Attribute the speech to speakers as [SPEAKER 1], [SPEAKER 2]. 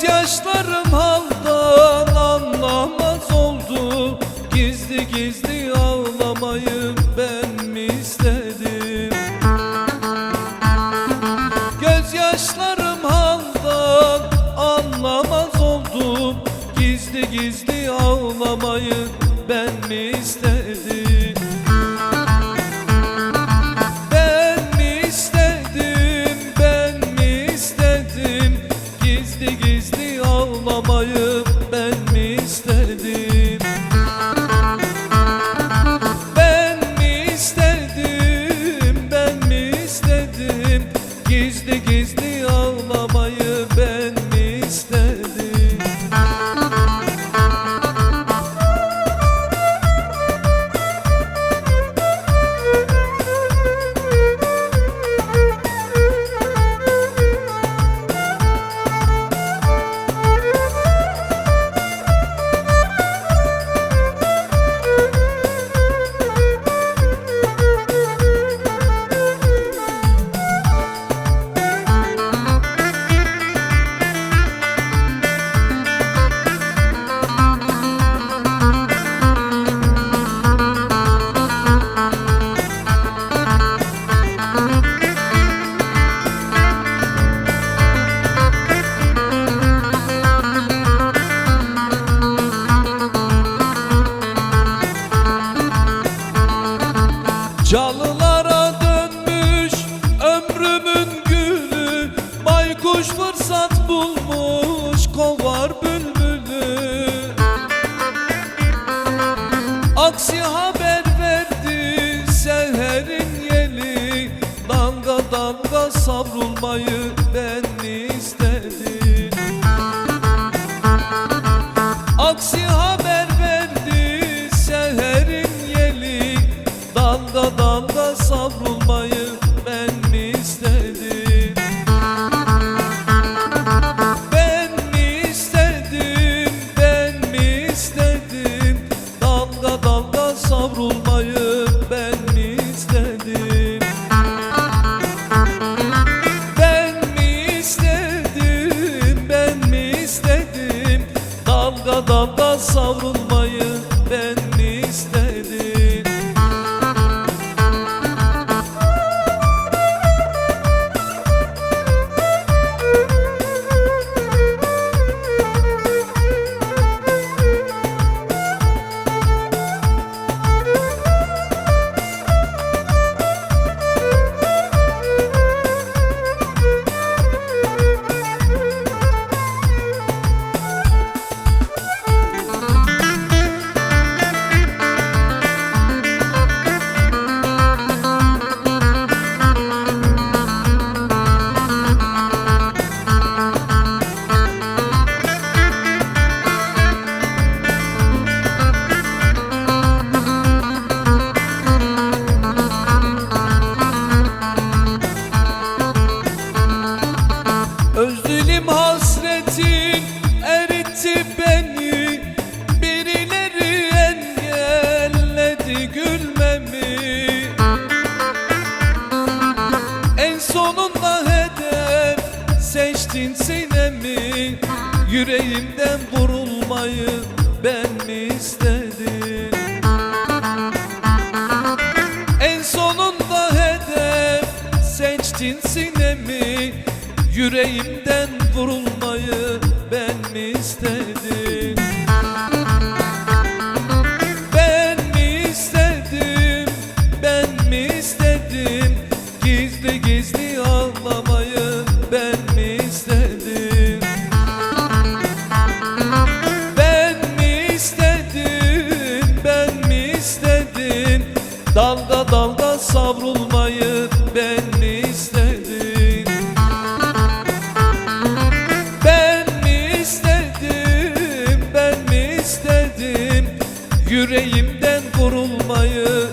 [SPEAKER 1] Gözyaşlarım haldan anlamaz oldu. Gizli gizli ağlamayı ben mi istedim? Gözyaşlarım haldan anlamaz oldu. Gizli gizli ağlamayı ben mi istedim? Çalılara dönmüş ömrümün gülü. Baykuş fırsat bulmuş kovar bülbülü. Aksi haber verdi seherin yeli. Dalga dalga savrulmayı Dalga dalga Yüreğimden vurulmayı ben mi istedim? En sonunda hedef seçtin sinemi Yüreğimden vurulmayı ben mi istedim? Ben mi istedim, ben mi istedim? Gizli gizli ağlamayı dalga dalga savrulmayı ben mi istedim. Ben mi istedim ben mi istedim? Yüreğimden vurulmayı